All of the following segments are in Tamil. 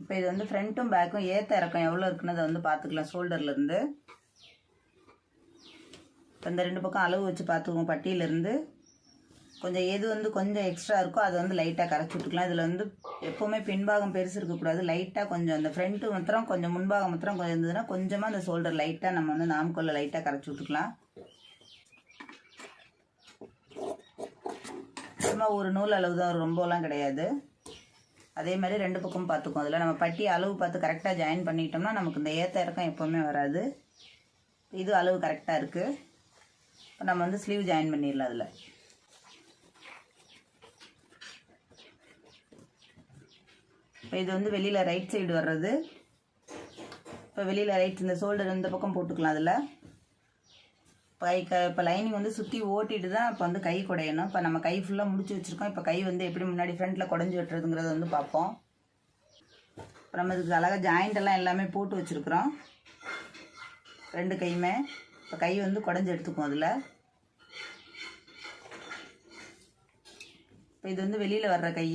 இப்போ இது வந்து ஃப்ரண்ட்டும் பேக்கும் ஏற்ற இறக்கம் எவ்வளோ இருக்குன்னு அதை வந்து பார்த்துக்கலாம் ஷோல்டர்லேருந்து இப்போ இந்த ரெண்டு பக்கம் அளவு வச்சு பார்த்துக்குவோம் பட்டியிலேருந்து கொஞ்சம் எது வந்து கொஞ்சம் எக்ஸ்ட்ரா இருக்கோ அதை வந்து லைட்டாக கரைச்சி விட்டுக்கலாம். இதில் வந்து எப்போவுமே பின்பாகம் பெருசு இருக்கக்கூடாது லைட்டாக கொஞ்சம் அந்த ஃப்ரண்ட்டு மாத்திரம் கொஞ்சம் முன்பாகம் மாத்திரம் கொஞ்சம் இருந்ததுன்னா கொஞ்சமாக அந்த ஷோல்டர் லைட்டாக நம்ம வந்து நாமக்கல்ல லைட்டாக கரைச்சி விட்டுக்கலாம். சும்மா ஒரு நூல் அளவு தான் ரொம்பலாம் கிடையாது. அதே மாதிரி ரெண்டு பக்கமும் பார்த்துக்கும் அதில் நம்ம பட்டி அளவு பார்த்து கரெக்டாக ஜாயின் பண்ணிட்டோம்னா நமக்கு இந்த ஏற்ற இறக்கம் எப்போவுமே வராது. இது அளவு கரெக்டாக இருக்குது இப்போ நம்ம வந்து ஸ்லீவ் ஜாயின் பண்ணிடலாம் அதில். இப்போ இது வந்து வெளியில் ரைட் சைடு வர்றது. இப்போ வெளியில் ரைட் இந்த ஷோல்டர் இந்த பக்கம் போட்டுக்கலாம் அதில். கை க இப்போ லைனிங் வந்து சுற்றி ஓட்டிட்டு தான் இப்போ வந்து கை குடையணும். இப்போ நம்ம கை ஃபுல்லாக முடிச்சு வச்சுருக்கோம். இப்போ கை வந்து எப்படி முன்னாடி ஃப்ரண்ட்டில் குடஞ்சி வெட்டுறதுங்கிறத வந்து பார்ப்போம். இப்போ நம்ம இதுக்கு அழகாக ஜாயிண்டெல்லாம் எல்லாமே போட்டு வச்சுருக்குறோம். ரெண்டு கையுமே. இப்போ கை வந்து குடஞ்சி எடுத்துக்கும் அதில். இப்போ இது வந்து வெளியில் வர்ற கை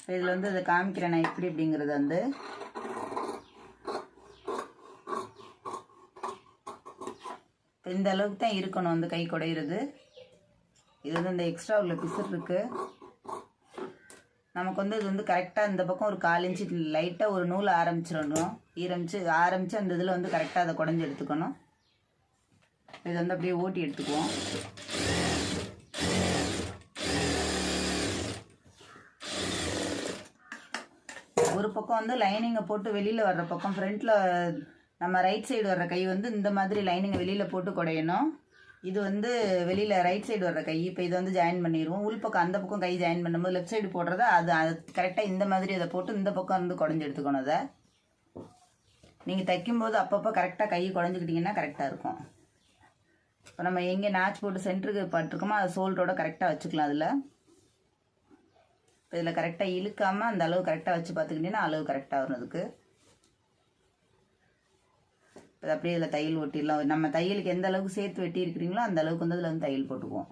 இப்போ இதில் வந்து அதை காமிக்கிறேன் நான் எப்படி அப்படிங்கிறது வந்து. இந்த அளவுக்கு தான் இருக்கணும் அந்த கை குடையிறது. இது வந்து இந்த எக்ஸ்ட்ரா உள்ள பிசர் இருக்கு. நமக்கு வந்து இது வந்து கரெக்டாக இந்த பக்கம் ஒரு கால் இன்ச்சு லைட்டாக ஒரு நூல் ஆரம்பிச்சிடணும். ஈரமிச்சு ஆரம்பித்து அந்த இதில் வந்து கரெக்டாக அதை குடஞ்சி எடுத்துக்கணும். இதை வந்து அப்படியே ஓட்டி எடுத்துக்குவோம். ஒரு பக்கம் வந்து லைனிங்கை போட்டு வெளியில் வர்ற பக்கம் ஃப்ரண்ட்டில் நம்ம ரைட் சைடு வர்ற கை வந்து இந்த மாதிரி லைனிங்கை வெளியில் போட்டு குடையணும். இது வந்து வெளியில் ரைட் சைடு வர்ற கை. இப்போ இதை வந்து ஜாயின் பண்ணிடுவோம். உள் பக்கம் அந்த பக்கம் கை ஜாயின் பண்ணும்போது லெஃப்ட் சைடு போடுறத அது அது கரெக்டாக இந்த மாதிரி அதை போட்டு இந்த பக்கம் வந்து குடஞ்சி எடுத்துக்கணும் அதை. நீங்கள் தைக்கும்போது அப்பப்போ கரெக்டாக கை குடஞ்சிக்கிட்டிங்கன்னா கரெக்டாக இருக்கும். இப்போ நம்ம எங்கே நாச் போட்டு சென்டருக்கு பட்டிருக்கோமோ அதை சோல்டோட கரெக்டாக வச்சுக்கலாம் அதில். இப்போ இதில் கரெக்டாக இழுக்காமல் அந்த அளவு கரெக்டாக வச்சு பார்த்துக்கிட்டிங்கன்னா அளவு கரெக்டாக வரும் அதுக்கு. இப்போ அப்படியே இதில் தையல் ஒட்டிடலாம் நம்ம தையலுக்கு எந்த அளவுக்கு சேர்த்து வெட்டி இருக்கிறீங்களோ அந்த அளவுக்கு வந்து அதில் வந்து தையல் போட்டுக்குவோம்.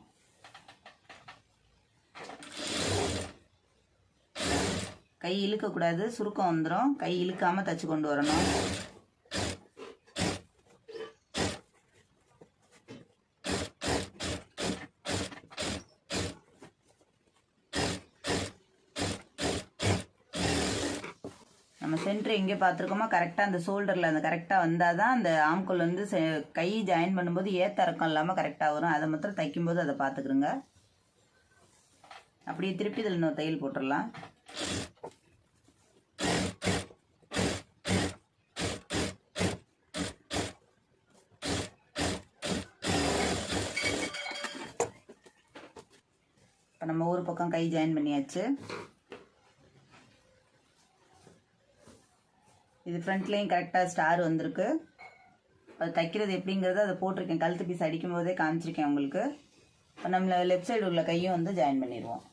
கை இழுக்கக்கூடாது. சுருக்கம் வந்துடும் கை இழுக்காமல் தச்சு கொண்டு வரணும். நம்ம சென்டர் எங்கே பார்த்துருக்கோமோ கரெக்டாக அந்த ஷோல்டரில் அந்த கரெக்டாக வந்தால் தான் அந்த ஆம்குள் வந்து செ- கை ஜாயின் பண்ணும்போது ஏத்த இறக்கம் இல்லாமல் கரெக்டாக வரும். அதை மாத்திரம் தைக்கும்போது அதை பார்த்துக்குருங்க அப்படியே திருப்பி இதில் இன்னொரு தையல் போட்டுடலாம். இப்போ நம்ம ஒரு பக்கம் கை ஜாயின் பண்ணியாச்சு. இது ஃப்ரண்ட்லேயும் கரெக்டாக ஸ்டார் வந்திருக்கு. அது தைக்கிறது எப்படிங்கிறத அதை போட்டிருக்கேன். கழுத்து பீஸ் அடிக்கும் போதே காமிச்சிருக்கேன் உங்களுக்கு. இப்போ நம்ம லெஃப்ட் சைடு உள்ள கையும் வந்து ஜாயின் பண்ணிடுவோம்.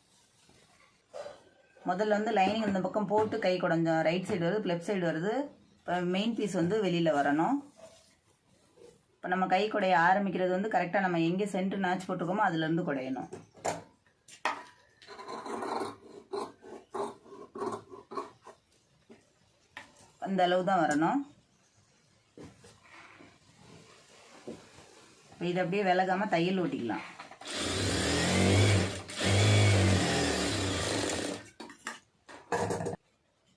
முதல்ல வந்து லைனிங் இந்த பக்கம் போட்டு கை குடஞ்சோம் ரைட் சைடு வருது லெஃப்ட் சைடு வருது. இப்போ மெயின் பீஸ் வந்து வெளியில் வரணும். இப்போ நம்ம கை குடைய ஆரம்பிக்கிறது வந்து கரெக்டாக நம்ம எங்கே சென்ட்ரு நாச்சு போட்டுக்கோமோ அதுலேருந்து குடையணும். அந்த அளவு தான் வரணும். இப்போ இதை அப்படியே விலகாம தையல் ஓட்டிக்கலாம்.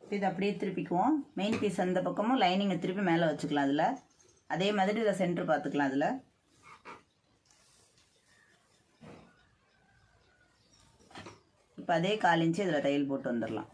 இப்போ இதை அப்படியே திருப்பிக்குவோம். மெயின் பீஸ் அந்த பக்கமும் லைனிங்கை திருப்பி மேலே வச்சுக்கலாம் அதில். அதே மாதிரி இதை சென்டர் பார்த்துக்கலாம் அதில். இப்போ அதே கால் இன்ச்சு இதில் தையல் போட்டு வந்துடலாம்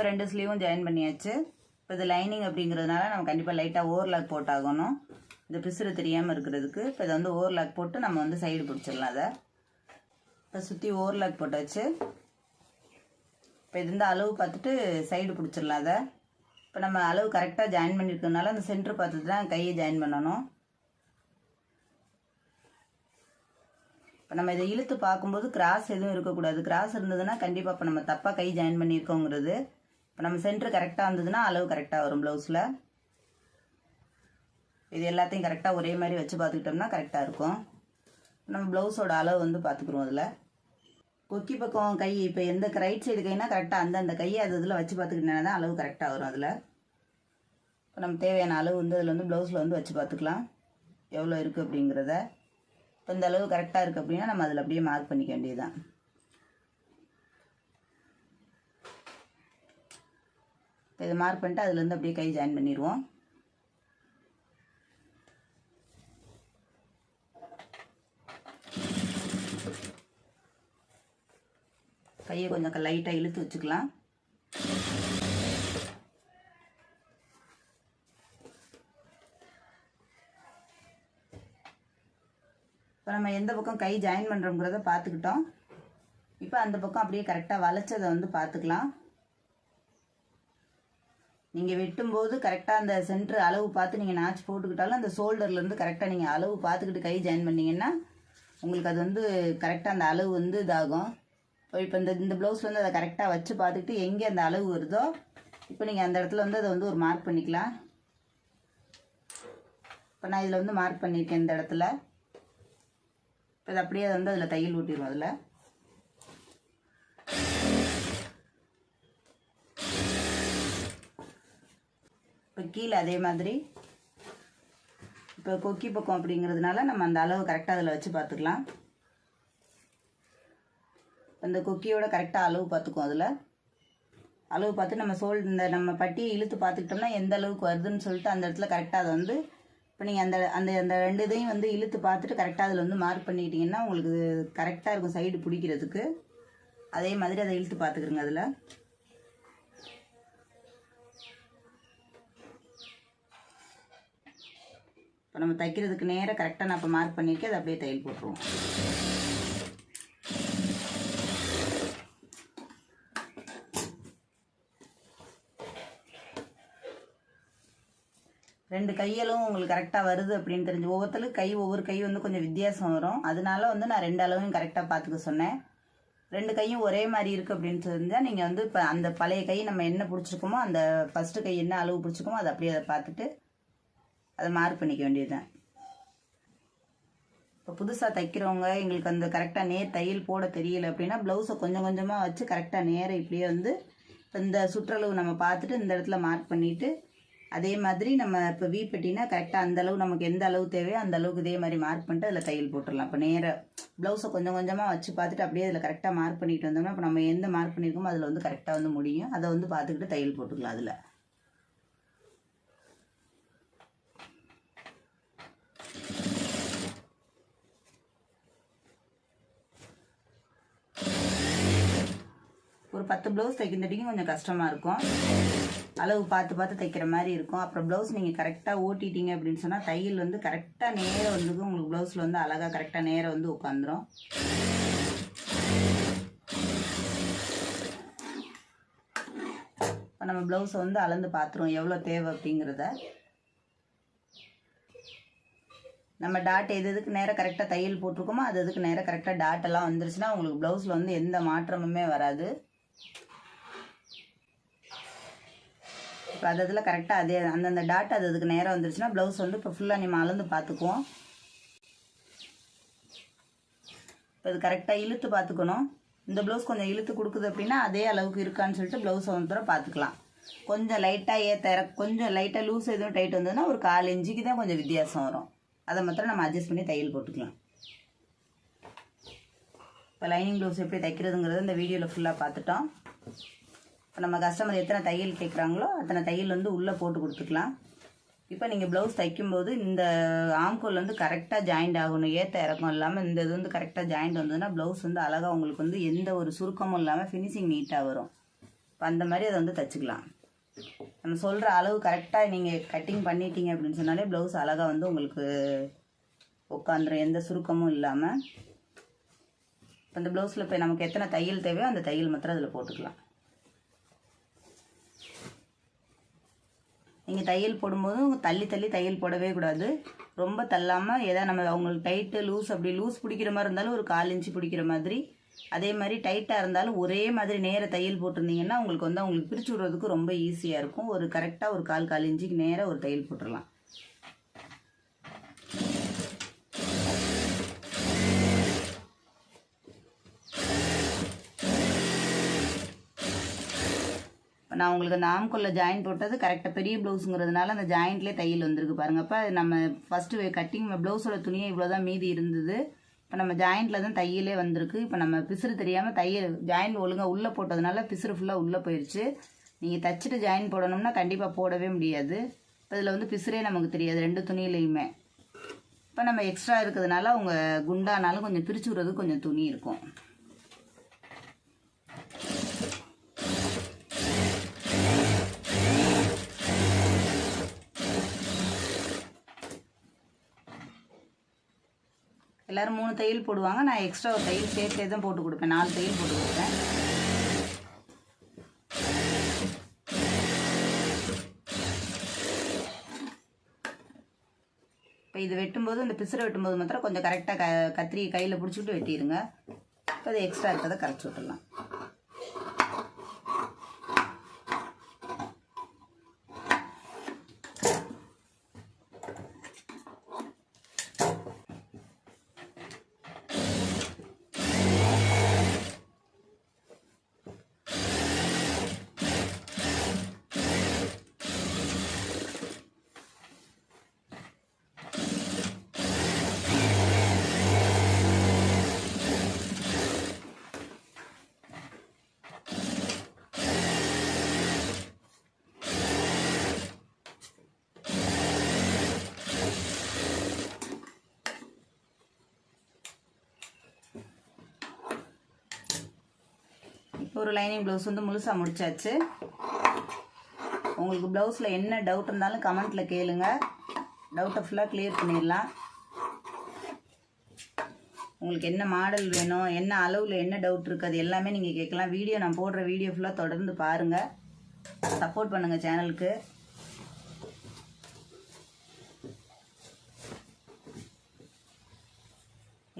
இப்போ ரெண்டு ஸ்லீவும் ஜாயின் பண்ணியாச்சு. இப்போ இது லைனிங் அப்படிங்கிறதுனால நம்ம கண்டிப்பாக லைட்டாக ஓவர்லாக் போட்டாகணும். இந்த பிசுறு தெரியாமல் இருக்கிறதுக்கு இப்போ இதை வந்து ஓவர்லாக் போட்டு நம்ம வந்து சைடு பிடிச்சிடலாம் அதை இப்போ சுற்றி ஓவர்லாக் போட்டாச்சு. இப்போ இது இந்த அளவு பார்த்துட்டு சைடு பிடிச்சிடலாம் அதை இப்போ நம்ம அளவு கரெக்டாக ஜாயின் பண்ணியிருக்கனால அந்த சென்டர் பார்த்துட்டு தான் கையை ஜாயின் பண்ணணும். இப்போ நம்ம இதை இழுத்து பார்க்கும்போது கிராஸ் எதுவும் இருக்கக்கூடாது. கிராஸ் இருந்ததுன்னா கண்டிப்பாக இப்போ நம்ம தப்பாக கை ஜாயின் பண்ணியிருக்கோங்கிறது இப்போ நம்ம சென்ட்ரு கரெக்டாக இருந்ததுன்னா அளவு கரெக்டாக வரும் ப்ளவுஸில் இது எல்லாத்தையும் கரெக்டாக ஒரே மாதிரி வச்சு பார்த்துக்கிட்டோம்னா கரெக்டாக இருக்கும். நம்ம ப்ளவுஸோட அளவு வந்து பார்த்துக்குறோம் அதில். கொக்கி பக்கம் கை இப்போ எந்த ரைட் சைடு கைனா கரெக்டாக அந்த அந்த கையை அது இதில் வச்சு பார்த்துக்கிட்டேன்னா தான் அளவு கரெக்டாக வரும் அதில். இப்போ நம்ம தேவையான அளவு வந்து அதில் வந்து ப்ளவுஸில் வந்து வச்சு பார்த்துக்கலாம். எவ்வளோ இருக்குது அப்படிங்கிறத. இப்போ இந்த அளவு கரெக்டாக இருக்குது அப்படின்னா நம்ம அதில் அப்படியே மார்க் பண்ணிக்க வேண்டியதுதான். இப்போ இதை மார்க் பண்ணிட்டு அதுலேருந்து அப்படியே கை ஜாயின் பண்ணிடுவோம் கையை கொஞ்சம் லைட்டாக இழுத்து வச்சுக்கலாம். இப்போ நம்ம எந்த பக்கம் கை ஜாயின் பண்ணுறோங்கிறத பார்த்துக்கிட்டோம். இப்போ அந்த பக்கம் அப்படியே கரெக்டாக வளைச்சதை வந்து பார்த்துக்கலாம். நீங்கள் வெட்டும்போது கரெக்டாக அந்த சென்ட்ரு அளவு பார்த்து நீங்கள் நாச்சு போட்டுக்கிட்டாலும் அந்த ஷோல்டர்லேருந்து கரெக்டாக நீங்கள் அளவு பார்த்துக்கிட்டு கை ஜாயின் பண்ணிங்கன்னா உங்களுக்கு அது வந்து கரெக்டாக அந்த அளவு வந்து இதாகும். இப்போ இப்போ இந்த இந்த ப்ளவுஸில் வந்து அதை கரெக்டாக வச்சு பார்த்துக்கிட்டு எங்கே அந்த அளவு வருதோ இப்போ நீங்கள் அந்த இடத்துல வந்து அதை வந்து ஒரு மார்க் பண்ணிக்கலாம். இப்போ நான் இதில் வந்து மார்க் பண்ணியிருக்கேன் இந்த இடத்துல. இப்போ இது அப்படியே வந்து அதில் தையல் ஊட்டிடுவோம் அதில். இப்போ கீழே அதே மாதிரி. இப்போ கொக்கி பக்கம் அப்படிங்கிறதுனால நம்ம அந்த அளவு கரெக்டாக அதில் வச்சு பார்த்துக்கலாம். அந்த கொக்கியோட கரெக்டாக அளவு பார்த்துக்கும் அதில். அளவு பார்த்து நம்ம சோல் இந்த நம்ம பட்டியை இழுத்து பார்த்துக்கிட்டோம்னா எந்த அளவுக்கு வருதுன்னு சொல்லிட்டு அந்த இடத்துல கரெக்டாக அதை வந்து இப்போ நீங்கள் அந்த அந்த அந்த ரெண்டு இதையும் வந்து இழுத்து பார்த்துட்டு கரெக்டாக அதில் வந்து மார்க் பண்ணிக்கிட்டிங்கன்னா உங்களுக்கு கரெக்டாக இருக்கும் சைடு பிடிக்கிறதுக்கு. அதே மாதிரி அதை இழுத்து பார்த்துக்குறங்க அதில். இப்போ நம்ம தைக்கிறதுக்கு நேராக கரெக்டாக நான் இப்போ மார்க் பண்ணியிருக்கேன் அதை அப்படியே தையல் போட்டுருவோம். ரெண்டு கையலும் உங்களுக்கு கரெக்டாக வருது அப்படின்னு தெரிஞ்சு ஒவ்வொருத்தரும் கை ஒவ்வொரு கை வந்து கொஞ்சம் வித்தியாசம் வரும். அதனால வந்து நான் ரெண்டு அளவையும் கரெக்டாக பார்த்துக்க சொன்னேன். ரெண்டு கையும் ஒரே மாதிரி இருக்குது அப்படின்னு தெரிஞ்சால் நீங்கள் வந்து இப்போ அந்த பழைய கை நம்ம என்ன பிடிச்சிருக்கோமோ அந்த ஃபஸ்ட்டு கை என்ன அளவு பிடிச்சிருக்கோமோ அதை அப்படியே அதை பார்த்துட்டு அதை மார்க் பண்ணிக்க வேண்டியதுதான். இப்போ புதுசாக தைக்கிறவங்க எங்களுக்கு அந்த கரெக்டாக நேர் தையல் போட தெரியல அப்படின்னா ப்ளவுஸை கொஞ்சம் கொஞ்சமாக வச்சு கரெக்டாக நேரம் இப்படியே வந்து இப்போ இந்த சுற்றளவு நம்ம பார்த்துட்டு இந்த இடத்துல மார்க் பண்ணிவிட்டு அதே மாதிரி நம்ம இப்போ வீ பெட்டினா கரெக்டாக அந்த அளவு நமக்கு எந்த அளவு தேவையோ அந்த அளவுக்கு இதே மாதிரி மார்க் பண்ணிட்டு அதில் தையல் போட்டுடலாம். இப்போ நேராக ப்ளவுஸை கொஞ்சம் கொஞ்சமாக வச்சு பார்த்துட்டு அப்படியே அதில் கரெக்டாக மார்க் பண்ணிட்டு வந்தோம்னா இப்போ நம்ம எந்த மார்க் பண்ணியிருக்கோமோ அதில் வந்து கரெக்டாக வந்து முடியும். அதை வந்து பார்த்துக்கிட்டு தையல் போட்டுக்கலாம் அதில். ஒரு பத்து ப்ளவுஸ் தைக்கிறதுக்கும் கொஞ்சம் கஷ்டமாக இருக்கும். அளவு பார்த்து பார்த்து தைக்கிற மாதிரி இருக்கும். அப்புறம் ப்ளவுஸ் நீங்கள் கரெக்டாக ஓட்டிட்டீங்க அப்படின்னு சொன்னால் தையல் வந்து கரெக்டாக நேரம் வந்து உங்களுக்கு ப்ளவுஸில் வந்து அழகாக கரெக்டாக நேரம் வந்து உட்காந்துரும் இப்போ நம்ம ப்ளவுஸை வந்து அளந்து பார்த்துருவோம். எவ்வளோ தேவை அப்படிங்கிறத. நம்ம டாட் எது எதுக்கு நேராக கரெக்டாக தையல் போட்டிருக்கோமோ அது அதுக்கு நேராக கரெக்டாக டாட்டெல்லாம் வந்துருச்சுன்னா உங்களுக்கு ப்ளவுஸில் வந்து எந்த மாற்றமுமே வராது. இப்போ அது அதில் கரெக்டாக அதே அந்தந்த டாட் அது அதுக்கு நேரம் வந்துருச்சுன்னா ப்ளவுஸ் வந்து இப்போ ஃபுல்லாக நம்ம அளந்து பார்த்துக்குவோம். இப்போ இது கரெக்டாக இழுத்து பார்த்துக்கணும். இந்த ப்ளவுஸ் கொஞ்சம் இழுத்து கொடுக்குது அப்படின்னா அதே அளவுக்கு இருக்கான்னு சொல்லிட்டு ப்ளவுஸ் வந்து தடவை பார்த்துக்கலாம். கொஞ்சம் லைட்டாக ஏற்ற கொஞ்சம் லைட்டாக லூஸ் எதுவும் டைட் வந்ததுன்னா ஒரு கால் இஞ்சிக்கு தான் கொஞ்சம் வித்தியாசம் வரும். அதை மாத்திரம் நம்ம அட்ஜஸ்ட் பண்ணி தையல் போட்டுக்கலாம். இப்போ லைனிங் ப்ளவுஸ் எப்படி தைக்கிறதுங்கிறத இந்த வீடியோவில் ஃபுல்லாக பார்த்துட்டோம். இப்போ நம்ம கஸ்டமர் எத்தனை தையல் கேட்குறாங்களோ அத்தனை தையல் வந்து உள்ளே போட்டு கொடுத்துக்கலாம். இப்போ நீங்கள் ப்ளவுஸ் தைக்கும்போது இந்த ஆம்கோல் வந்து கரெக்டாக ஜாயிண்ட் ஆகணும். ஏற்ற இறக்கம் இல்லாமல் இந்த இது வந்து கரெக்டாக ஜாயிண்ட் வந்ததுன்னா ப்ளவுஸ் வந்து அழகாக உங்களுக்கு வந்து எந்த ஒரு சுருக்கமும் இல்லாமல் ஃபினிஷிங் நீட்டாக வரும். இப்போ அந்த மாதிரி அதை வந்து தைச்சிக்கலாம். நம்ம சொல்கிற அளவு கரெக்டாக நீங்கள் கட்டிங் பண்ணிட்டீங்க அப்படின்னு சொன்னாலே ப்ளவுஸ் அழகாக வந்து உங்களுக்கு உட்காந்துரும். எந்த சுருக்கமும் இல்லாமல் இப்போ இந்த ப்ளவுஸில் இப்போ நமக்கு எத்தனை தையல் தேவையோ அந்த தையல் மாத்திரம் அதில் போட்டுக்கலாம். நீங்கள் தையல் போடும்போதும் தள்ளி தள்ளி தையல் போடவே கூடாது. ரொம்ப தள்ளாமல் எதா நம்ம அவங்களுக்கு டைட்டு லூஸ் அப்படி லூஸ் பிடிக்கிற மாதிரி இருந்தாலும் ஒரு கால் இன்ச்சு பிடிக்கிற மாதிரி. அதே மாதிரி டைட்டாக இருந்தாலும் ஒரே மாதிரி நேர தையல் போட்டிருந்தீங்கன்னா உங்களுக்கு வந்து அவங்களுக்கு பிரித்து விடுறதுக்கு ரொம்ப ஈஸியாக இருக்கும். ஒரு கரெக்டாக ஒரு கால் கால் இன்ச்சுக்கு நேராக ஒரு தையல் போட்டுடலாம் இப்போ நான் உங்களுக்கு அந்த ஆம்குள்ள ஜாயின் போட்டது கரெக்டாக பெரிய ப்ளவுஸுங்கிறதுனால அந்த ஜாயிண்ட்லேயே தையல் வந்திருக்கு பாருங்கள் அப்போ நம்ம ஃபஸ்ட்டு கட்டிங் ப்ளவுஸோட துணியை இவ்வளோ தான் மீதி இருந்தது. இப்போ நம்ம ஜாயிண்ட்டில் தான் தையலே வந்திருக்கு. இப்போ நம்ம பிசுறு தெரியாமல் தையல் ஜாயிண்ட் ஒழுங்காக உள்ளே போட்டதுனால பிசுறு ஃபுல்லாக உள்ளே போயிடுச்சு நீங்கள் தச்சுட்டு ஜாயின் போடணும்னா கண்டிப்பாக போடவே முடியாது. இப்போ இதில் வந்து பிசுறே நமக்கு தெரியாது ரெண்டு துணியிலையுமே. இப்போ நம்ம எக்ஸ்ட்ரா இருக்கிறதுனால அவங்க குண்டானாலும் கொஞ்சம் பிரிச்சு விடுறதுக்கு கொஞ்சம் துணி இருக்கும். எல்லாரும் மூணு தையல் போடுவாங்க. நான் எக்ஸ்ட்ரா ஒரு தையல் சேர்த்தே தான் போட்டு கொடுப்பேன். நாலு தையல் போட்டு கொடுப்பேன். இப்போ இது வெட்டும்போது இந்த பிசுரை வெட்டும்போது மாத்திரம் கொஞ்சம் கரெக்டாக க கத்திரி கையில் பிடிச்சிக்கிட்டு வெட்டிடுங்க. இப்போ அது எக்ஸ்ட்ரா இருக்கிறத கரைச்சி விட்டுடலாம். ஒரு லைனிங் ப்ளவுஸ் வந்து முழுசாக முடிச்சாச்சு. உங்களுக்கு ப்ளவுஸில் என்ன டவுட் இருந்தாலும் கமெண்ட்டில் கேளுங்க. டவுட்டை ஃபுல்லாக கிளியர் பண்ணிடலாம். உங்களுக்கு என்ன மாடல் வேணும் என்ன அளவில் என்ன டவுட் இருக்குது அது எல்லாமே நீங்கள் கேட்கலாம். வீடியோ நான் போடுற வீடியோ ஃபுல்லாக தொடர்ந்து பாருங்கள் சப்போர்ட் பண்ணுங்கள் சேனலுக்கு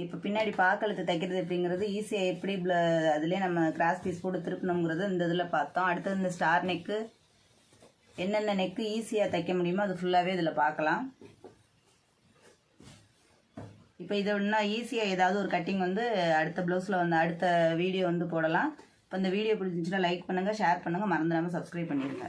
இப்போ பின்னாடி பாக்கழுத்து தைக்கிறது எப்படிங்கிறது ஈஸியாக எப்படி அதுலேயே நம்ம கிராஸ் பீஸ் போட்டு திருப்பணுங்கிறது இந்த இதில் பார்த்தோம். அடுத்தது இந்த ஸ்டார் நெக்கு என்னென்ன நெக்கு ஈஸியாக தைக்க முடியுமோ அது ஃபுல்லாகவே இதில் பார்க்கலாம். இப்போ இதை இன்னும் ஈஸியாக ஏதாவது ஒரு கட்டிங் வந்து அடுத்த ப்ளவுஸில் வந்து அடுத்த வீடியோ வந்து போடலாம். இப்போ இந்த வீடியோ பிடிச்சிருந்துச்சுன்னா லைக் பண்ணுங்கள் ஷேர் பண்ணுங்கள் மறந்துடாமல் சப்ஸ்கிரைப் பண்ணிடுங்க.